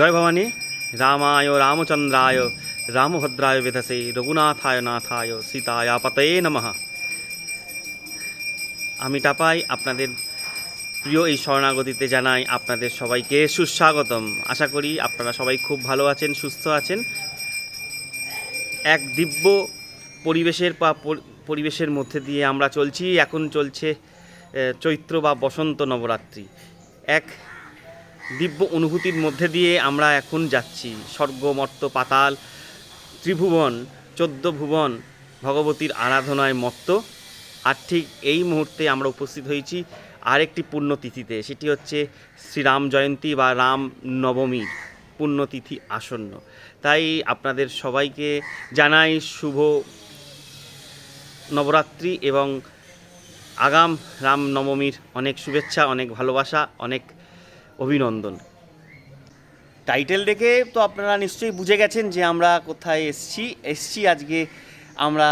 জয় ভবানী। রামায়, রামচন্দ্রায়, রামভদ্রায় বেধসে, রঘুনাথায়, নাথায় সীতায়া পতয়ে নমঃ। আমি টাপাই আপনাদের প্রিয় এই শরণাগতিতে জানাই আপনাদের সবাইকে সুস্বাগতম। আশা করি আপনারা সবাই খুব ভালো আছেন, সুস্থ আছেন। এক দিব্য পরিবেশের বা পরিবেশের মধ্যে দিয়ে আমরা চলছি। এখন চলছে চৈত্র বা বসন্ত নবরাত্রি। এক দিব্য অনুভূতির মধ্যে দিয়ে আমরা এখন যাচ্ছি। স্বর্গ, মর্ত, পাতাল, ত্রিভুবন, চোদ্দ ভুবন, ভগবতীর আরাধনায় মত্ত। আর ঠিক এই মুহূর্তে আমরা উপস্থিত হয়েছি আরেকটি পুণ্যতিথিতে, সেটি হচ্ছে শ্রীরাম জয়ন্তী বা রাম নবমীর পুণ্যতিথি আসন্ন। তাই আপনাদের সবাইকে জানাই শুভ নবরাত্রি এবং আগাম রাম নবমীর অনেক শুভেচ্ছা, অনেক ভালোবাসা, অনেক অভিনন্দন। টাইটেল দেখে তো আপনারা নিশ্চয়ই বুঝে গেছেন যে আমরা কোথায় এসছি। এসছি আজকে আমরা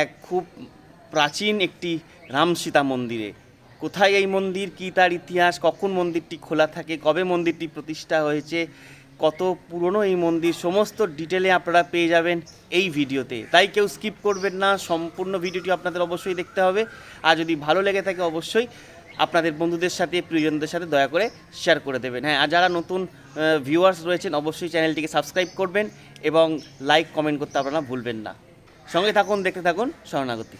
এক খুব প্রাচীন একটি রাম সীতা মন্দিরে। কোথায় এই মন্দির? কী তার ইতিহাস? কখন মন্দিরটি খোলা থাকে? কবে মন্দিরটি প্রতিষ্ঠা হয়েছে? কত পুরনো এই মন্দির? সমস্ত ডিটেলে আপনারা পেয়ে যাবেন এই ভিডিওতে। তাই কেউ স্কিপ করবেন না। সম্পূর্ণ ভিডিওটি আপনাদের অবশ্যই দেখতে হবে। আর যদি ভালো লেগে থাকে অবশ্যই আপনাদের বন্ধুদের সাথে, প্রিয়জনদের সাথে দয়া করে শেয়ার করে দেবেন। হ্যাঁ আর যারা নতুন ভিউয়ার্স রয়েছেন, অবশ্যই চ্যানেলটিকে সাবস্ক্রাইব করবেন এবং লাইক কমেন্ট করতে আপনারা ভুলবেন না। সঙ্গে থাকুন, দেখতে থাকুন, শরণাগতি।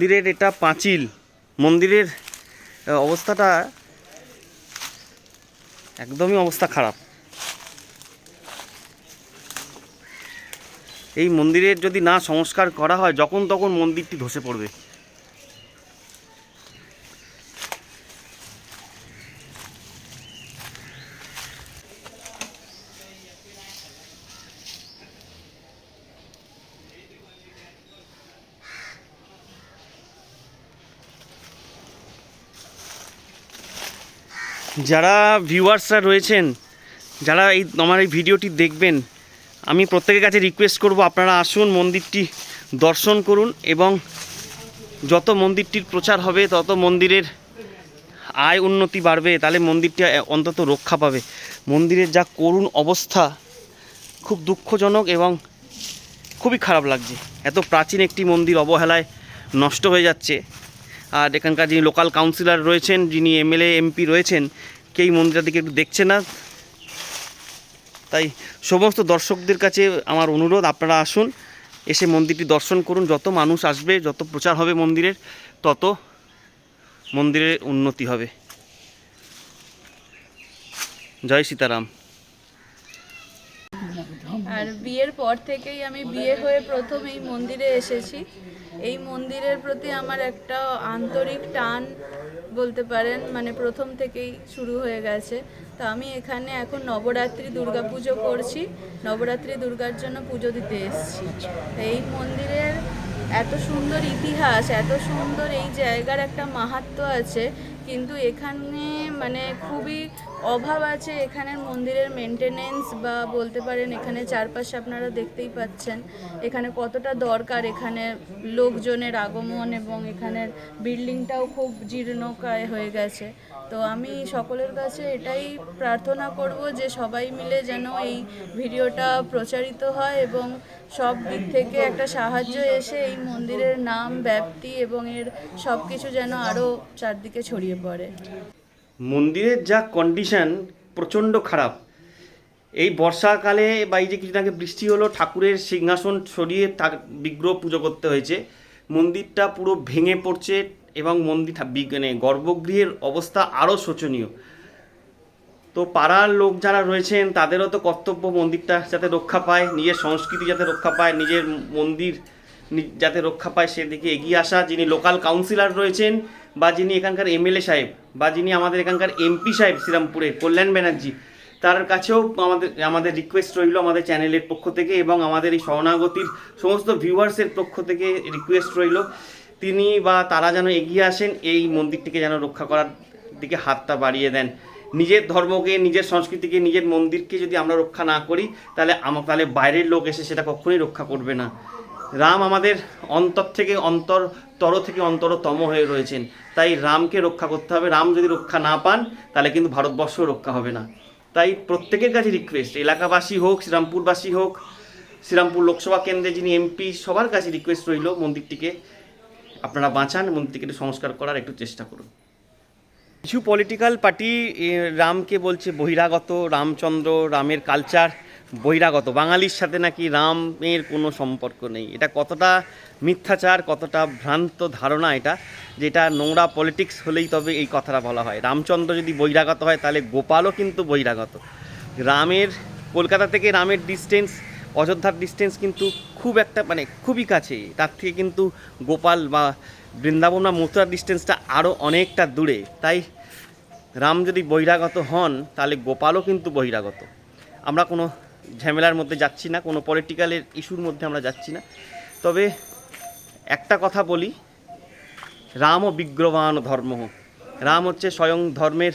মন্দিরের এটা পাঁচিল। মন্দিরের অবস্থাটা একদমই অবস্থা খারাপ। এই মন্দিরের যদি না সংস্কার করা হয়, যখন তখন মন্দিরটি ধসে পড়বে। যারা ভিউয়ার্সরা রয়েছেন, যারা এই আমার এই ভিডিওটি দেখবেন, আমি প্রত্যেকের কাছে রিকোয়েস্ট করব আপনারা আসুন মন্দিরটি দর্শন করুন এবং যত মন্দিরটির প্রচার হবে, তত মন্দিরের আয় উন্নতি বাড়বে, তাহলে মন্দিরটি অন্তত রক্ষা পাবে। মন্দিরের যা করুণ অবস্থা খুব দুঃখজনক এবং খুবই খারাপ লাগছে। এত প্রাচীন একটি মন্দির অবহেলায় নষ্ট হয়ে যাচ্ছে। আর এখানকার যিনি লোকাল কাউন্সিলর রয়েছেন, যিনি এমএলএ এমপি রয়েছেন, কে এই মন্দিরের দিকে একটু দেখছে না? তাই সমস্ত দর্শকদের কাছে আমার অনুরোধ, আপনারা আসুন, এসে মন্দিরটি দর্শন করুন। যত মানুষ আসবে, যত প্রচার হবে মন্দিরের, তত মন্দিরের উন্নতি হবে। জয় সীতারাম। আর বিয়ের পর থেকেই আমি বিয়ে হয়ে প্রথম এই মন্দিরে এসেছি। এই মন্দিরের প্রতি আমার একটা আন্তরিক টান বলতে পারেন মানে প্রথম থেকেই শুরু হয়ে গেছে। তো আমি এখানে এখন নবরাত্রি দুর্গা পুজো করছি, নবরাত্রি দুর্গার জন্য পুজো দিতে এসেছি। এই মন্দিরের এত সুন্দর ইতিহাস, এত সুন্দর এই জায়গার একটা মাহাত্ম আছে কিন্তু এখানে মানে খুবই অভাব আছে এখানের মন্দিরের মেনটেনেন্স বা বলতে পারেন এখানে চারপাশে আপনারা দেখতেই পাচ্ছেন। এখানে কতটা দরকার এখানে লোকজনের আগমন এবং এখানের বিল্ডিংটাও খুব জীর্ণকায় হয়ে গেছে। তো আমি সকলের কাছে এটাই প্রার্থনা করব যে সবাই মিলে যেন এই ভিডিওটা প্রচারিত হয় এবং সব দিক থেকে একটা সাহায্য এসে এই মন্দিরের নাম, ব্যাপ্তি এবং এর সব কিছু যেন আরও চারদিকে ছড়িয়ে পড়ে। মন্দিরের যা কন্ডিশন প্রচণ্ড খারাপ। এই বর্ষাকালে বা এই যে কিছুদিন আগে বৃষ্টি হলো, ঠাকুরের সিংহাসন সরিয়ে তার বিগ্রহ পুজো করতে হয়েছে। মন্দিরটা পুরো ভেঙে পড়ছে এবং মন্দির মানে গর্ভগৃহের অবস্থা আরও শোচনীয়। তো পাড়ার লোক যারা রয়েছেন, তাদেরও তো কর্তব্য মন্দিরটা যাতে রক্ষা পায়, নিজের সংস্কৃতি যাতে রক্ষা পায়, নিজের মন্দির যাতে রক্ষা পায়, সেদিকে এগিয়ে আসা। যিনি লোকাল কাউন্সিলর রয়েছেন বা যিনি এখানকার এমএলএ সাহেব বা যিনি আমাদের এখানকার এমপি সাহেব শ্রীরামপুরের কল্যাণ ব্যানার্জি, তার কাছেও আমাদের আমাদের রিকোয়েস্ট রইল আমাদের চ্যানেলের পক্ষ থেকে এবং আমাদের এই শরণাগতির সমস্ত ভিউয়ার্সের পক্ষ থেকে রিকোয়েস্ট রইল। তিনি বা তারা যেন এগিয়ে আসেন, এই মন্দিরটিকে যেন রক্ষা করার দিকে হাতটা বাড়িয়ে দেন। নিজের ধর্মকে, নিজের সংস্কৃতিকে, নিজের মন্দিরকে যদি আমরা রক্ষা না করি, তাহলে আমা, তাহলে বাইরের লোক এসে সেটা কখনোই রক্ষা করবে না। রাম আমাদের অন্তর থেকে অন্তর, তর থেকে অন্তরতম হয়ে রয়েছেন। তাই রামকে রক্ষা করতে হবে। রাম যদি রক্ষা না পান, তাহলে কিন্তু ভারতবর্ষ রক্ষা হবে না। তাই প্রত্যেকের কাছে রিকোয়েস্ট এলাকাবাসী হোক, শ্রীরামপুরবাসী হোক, শ্রীরামপুর লোকসভা কেন্দ্রে যিনি এমপি, সবার কাছে রিকোয়েস্ট রইল মন্দিরটিকে আপনারা বাঁচান, মন্দিরটিকে সংস্কার করার একটু চেষ্টা করুন। কিছু পলিটিক্যাল পার্টি রামকে বলছে বহিরাগত, রামচন্দ্র, রামের কালচার বহিরাগত। বাঙালির সাথে নাকি রামের কোনো সম্পর্ক নেই। এটা কতটা মিথ্যাচার, কতটা ভ্রান্ত ধারণা এটা, যেটা নোংরা পলিটিক্স হলেই তবে এই কথাটা বলা হয়। রামচন্দ্র যদি বহিরাগত হয়, তাহলে গোপালও কিন্তু বহিরাগত। রামের, কলকাতা থেকে রামের ডিস্টেন্স অযোধ্যার ডিস্টেন্স কিন্তু খুব একটা মানে খুবই কাছে। তার থেকে কিন্তু গোপাল বা বৃন্দাবন বা মথুরার ডিস্টেন্সটা আরও অনেকটা দূরে। তাই রাম যদি বহিরাগত হন, তাহলে গোপালও কিন্তু বহিরাগত। আমরা কোনো ঝামেলার মধ্যে যাচ্ছি না, কোনো পলিটিক্যালের ইস্যুর মধ্যে আমরা যাচ্ছি না। তবে একটা কথা বলি রাম ও বিগ্রবান ধর্ম। রাম হচ্ছে স্বয়ং ধর্মের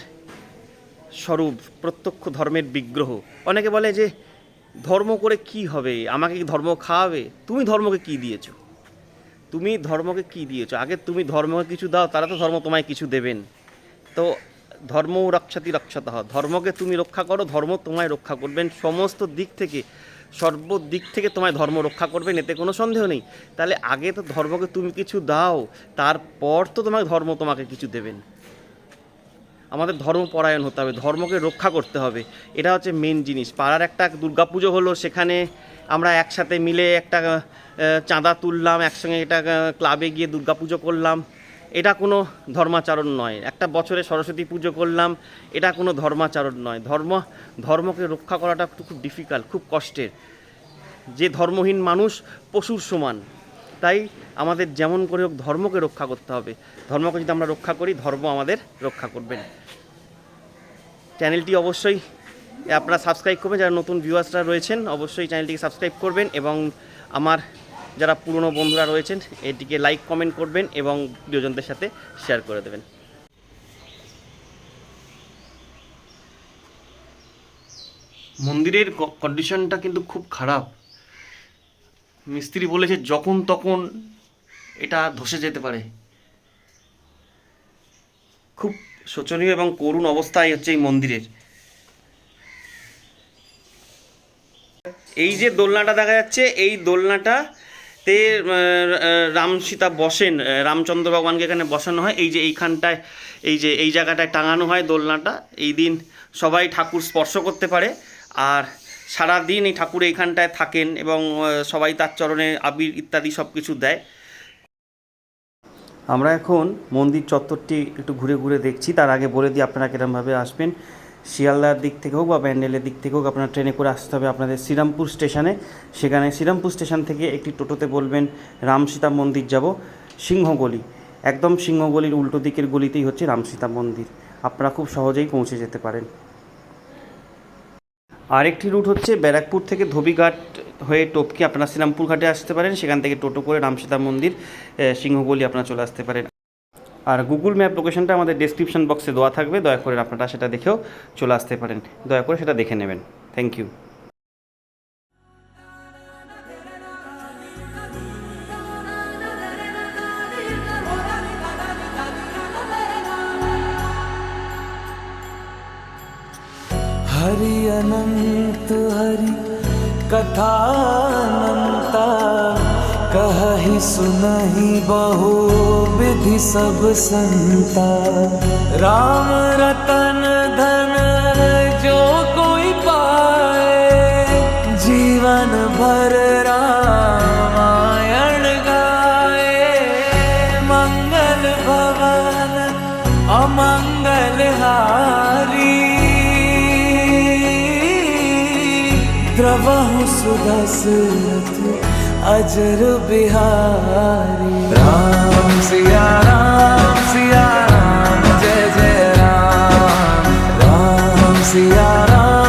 স্বরূপ, প্রত্যক্ষ ধর্মের বিগ্রহ। অনেকে বলে যে, ধর্ম করে কি হবে? আমাকে কি ধর্ম খাওয়াবে? তুমি ধর্মকে কি দিয়েছ? তুমি ধর্মকে কি দিয়েছ? আগে তুমি ধর্মকে কিছু দাও, তারা তো ধর্ম তোমায় কিছু দেবেন। তো ধর্ম রক্ষাতি রক্ষাত। ধর্মকে তুমি রক্ষা করো, ধর্ম তোমায় রক্ষা করবেন। সমস্ত দিক থেকে, সর্বদিক থেকে তোমায় ধর্ম রক্ষা করবেন, এতে কোনো সন্দেহ নেই। তাহলে আগে তো ধর্মকে তুমি কিছু দাও, তারপর তো তোমাকে ধর্ম তোমাকে কিছু দেবেন। আমাদের ধর্মপরায়ণ হতে হবে, ধর্মকে রক্ষা করতে হবে। এটা হচ্ছে মেন জিনিস। পাড়ার একটা দুর্গাপুজো হলো, সেখানে আমরা একসাথে মিলে একটা চাঁদা তুললাম, একসঙ্গে এটা ক্লাবে গিয়ে দুর্গাপুজো করলাম। এটা কোনো ধর্মাচরণ নয়। একটা বছরে সরস্বতী পুজো করলাম, এটা কোনো ধর্মাচরণ নয়। ধর্ম, ধর্মকে রক্ষা করাটা খুব ডিফিকাল্ট খুব কষ্টের। যে ধর্মহীন মানুষ পশুর সমান। তাই আমাদের যেমন করে হোক ধর্মকে রক্ষা করতে হবে। ধর্মকে যদি আমরা রক্ষা করি, ধর্ম আমাদের রক্ষা করবেন চ্যানেলটি অবশ্যই, আপনারা সাবস্ক্রাইব করবেন, যারা নতুন ভিউয়ার্সরা রয়েছেন, অবশ্যই চ্যানেলটিকে সাবস্ক্রাইব করবেন এবং আমার যারা পুরনো বন্ধুরা রয়েছেন, এটিকে লাইক কমেন্ট করবেন এবং প্রিয়জনদের সাথে শেয়ার করে দেবেন। মন্দিরের কন্ডিশনটা কিন্তু খুব খারাপ। মিস্ত্রি বলেছে যখন তখন এটা ধসে যেতে পারে। খুব শোচনীয় এবং করুণ অবস্থায় হচ্ছে এই মন্দিরের। এই যে দোলনাটা দেখা যাচ্ছে, এই দোলনাটা তে রাম সীতা বসেন রামচন্দ্র ভগবানকে এখানে বসানো হয়। এই যে এইখানটায়, এই যে এই জায়গাটায় টাঙানো হয় দোলনাটা। এই দিন সবাই ঠাকুর স্পর্শ করতে পারে। আর সারা দিন এই ঠাকুর এইখানটায় থাকেন এবং সবাই তার চরণে আবির ইত্যাদি সব কিছু দেয়। আমরা এখন মন্দির চত্বরটি একটু ঘুরে ঘুরে দেখছি। তার আগে বলে দিই, আপনারা কিরমভাবে আসবেন। শিয়ালদার দিক থেকে হোক বা ব্যান্ডেলের দিক থেকে হোক, আপনারা ট্রেনে করে আসতে হবে আপনাদের শ্রীরামপুর স্টেশনে। সেখানে শ্রীরামপুর স্টেশন থেকে একটি টোটোতে বলবেন, রাম সীতা মন্দির যাব। সিংহগলি, একদম সিংহগলির উল্টো দিকের গলিতেই হচ্ছে রাম সীতা মন্দির। আপনারা খুব সহজেই পৌঁছে যেতে পারেন। আরেকটি রুট হচ্ছে ব্যারাকপুর থেকে ধোবিঘাট হয়ে টপকে আপনারা শ্রীরামপুর ঘাটে আসতে পারেন। সেখান থেকে টোটো করে রামসীতা মন্দির সিংহগলি আপনারা চলে আসতে পারেন। আর গুগল ম্যাপ লোকেশনটা আমাদের ডিসক্রিপশন বক্সে দেওয়া থাকবে। দয়া করে আপনারা সেটা দেখেও চলে আসতে পারেন। দয়া করে সেটা দেখে নেবেন। থ্যাংক ইউ हरि अनंत हरि कथा कथानंता। कह सुनहि बहु विधि सब संता। राम रतन धन जो कोई पाए, जीवन भर द्रवहु सुदशरथ अजर बिहारी राम सिया राम सिया राम जय जय राम राम सिया राम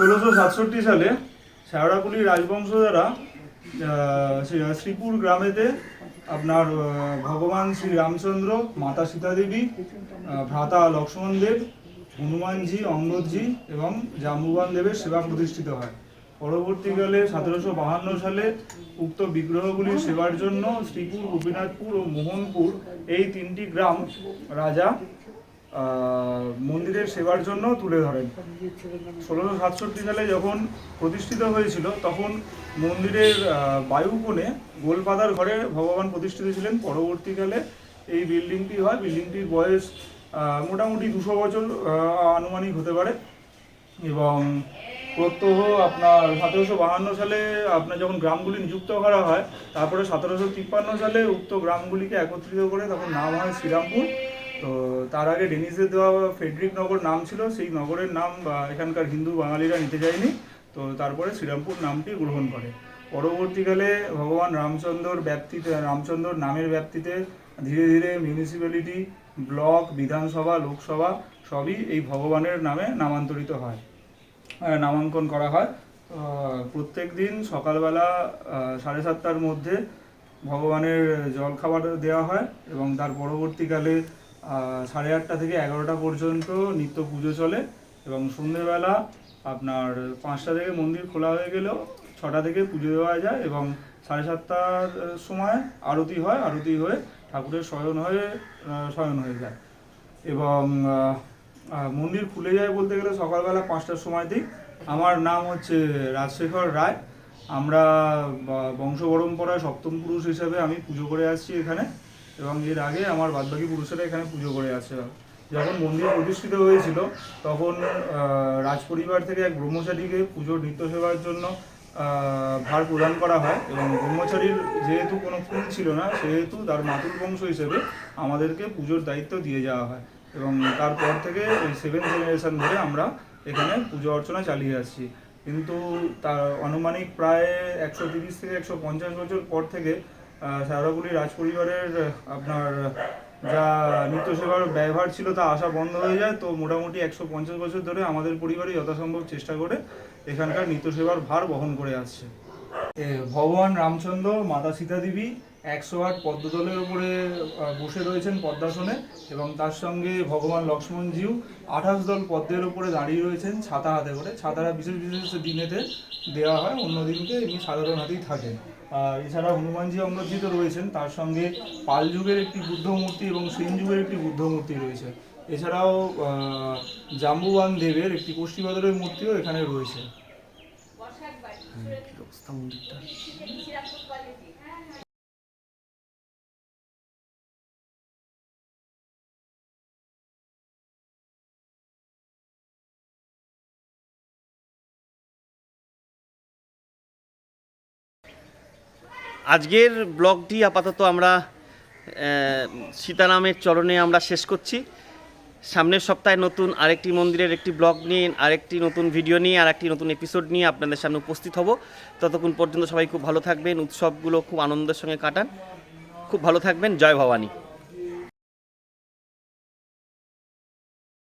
ষোলোশো সাতষট্টি সালে শেওড়াকুলি রাজবংশ দ্বারা শ্রীপুর গ্রামেতে আপনার ভগবান শ্রী রামচন্দ্র, মাতা সীতা দেবী ভ্রাতা লক্ষ্মণ দেব, হনুমানজি, অঙ্গদজি এবং জাম্বুবান দেবের সেবা প্রতিষ্ঠিত হয়। পরবর্তীকালে সতেরোশো বাহান্ন সালে উক্ত বিগ্রহগুলির সেবার জন্য শ্রীপুর, গোপীনাথপুর ও মোহনপুর এই তিনটি গ্রাম রাজা মন্দিরের সেবার জন্য তুলে ধরেন। ষোলোশো সাতষট্টি সালে যখন প্রতিষ্ঠিত হয়েছিল, তখন মন্দিরের বায়ুকোণে গোলপাতার ঘরে ভগবান প্রতিষ্ঠিত ছিলেন। পরবর্তীকালে এই বিল্ডিংটি হয়। বিল্ডিংটির বয়স মোটামুটি দুশো বছর আনুমানিক হতে পারে। এবং প্রত্যহ আপনার সতেরোশো বাহান্ন সালে আপনার যখন গ্রামগুলি নিযুক্ত করা হয়, তারপরে সতেরোশো তিপ্পান্ন সালে উক্ত গ্রামগুলিকে একত্রিত করে তখন নাম হয় শ্রীরামপুর। তো তার আগে ডেনিসের দেওয়া ফেডরিক নগর নাম ছিল, সেই নগরের নাম বা এখানকার হিন্দু বাঙালিরা নিতে যায়নি। তো তারপরে শ্রীরামপুর নামটি গ্রহণ করে। পরবর্তীকালে ভগবান রামচন্দ্রর ব্যাপ্তিতে রামচন্দ্রর নামের ব্যাপ্তিতে ধীরে ধীরে মিউনিসিপ্যালিটি ব্লক বিধানসভা, লোকসভা সবই এই ভগবানের নামে নামান্তরিত হয় নামাঙ্কন করা হয়। প্রত্যেক দিন সকালবেলা সাড়ে সাতটার মধ্যে ভগবানের জলখাবার দেওয়া হয় এবং তার পরবর্তীকালে সাড়ে আটটা থেকে এগারোটা পর্যন্ত নিত্য পুজো চলে এবং সন্ধেবেলা আপনার পাঁচটা থেকে মন্দির খোলা হয়ে গেলেও ছটা থেকে পুজো দেওয়া যায় এবং সাড়ে সাতটার সময় আরতি হয়, আরতি হয়ে ঠাকুরের শয়ন হয়ে শয়ন হয়ে যায়। এবং মন্দির খুলে যায় বলতে গেলে সকালবেলা পাঁচটার সময়তেই আমার নাম হচ্ছে রাজশেখর রায়। আমরা বংশ পরম্পরায় সপ্তম পুরুষ হিসেবে আমি পুজো করে আসছি এখানে। এবং এর আগে আমার বাদবাকি পুরুষেরা এখানে পুজো করে আসে। যখন মন্দির প্রতিষ্ঠিত হয়েছিল, তখন রাজপরিবার থেকে এক ব্রহ্মচারীকে পুজোর নৃত্য সেবার জন্য ভার প্রদান করা হয় এবং ব্রহ্মচারীর যেহেতু কোনো ফুল ছিল না, সেহেতু তার মাতুর বংশ হিসেবে আমাদেরকে পুজোর দায়িত্ব দিয়ে যাওয়া হয়। এবং তারপর থেকে এই সেভেন জেনারেশন ধরে আমরা এখানে পুজো অর্চনা চালিয়ে আসছি। কিন্তু তার আনুমানিক প্রায় একশো তিরিশ থেকে একশো পঞ্চাশ বছর পর থেকে সারাগুলি রাজপরিবারের আপনার, যা নিত্য সেবার ব্যবহার ছিল তা আসা বন্ধ হয়ে যায়। তো মোটামুটি একশো পঞ্চাশ বছর ধরে আমাদের পরিবারই যথাসম্ভব চেষ্টা করে এখানকার নিত্য সেবার ভার বহন করে আসছে। ভগবান রামচন্দ্র, মাতা সীতা দেবী একশো আট পদ্মদলের উপরে বসে রয়েছেন পদ্মাসনে এবং তার সঙ্গে ভগবান লক্ষ্মণজিও আঠাশ দল পদ্মের উপরে দাঁড়িয়ে রয়েছেন ছাতা হাতে করে। ছাতারা বিশেষ বিশেষ দিনেতে দেওয়া হয় অন্য দিনকে এমনি সাধারণ হাতেই থাকেন এছাড়া হনুমানজি অঙ্গজি তো রয়েছেন তার সঙ্গে পাল যুগের একটি বুদ্ধ মূর্তি এবং সেন যুগের একটি বুদ্ধ মূর্তি রয়েছে। এছাড়াও জাম্বুবান দেবের একটি কোষ্ঠীবাদরের মূর্তিও এখানে রয়েছে। অবস্থা মন্দিরটা আজকের ব্লগটি আপাতত আমরা সীতারামের চরণে আমরা শেষ করছি। সামনের সপ্তাহে নতুন আরেকটি মন্দিরের একটি ব্লগ নিয়ে, আরেকটি নতুন ভিডিও নিয়ে আর একটি নতুন এপিসোড নিয়ে আপনাদের সামনে উপস্থিত হব। ততক্ষণ পর্যন্ত সবাই খুব ভালো থাকবেন, উৎসবগুলো খুব আনন্দের সঙ্গে কাটান। খুব ভালো থাকবেন, জয় ভবানী।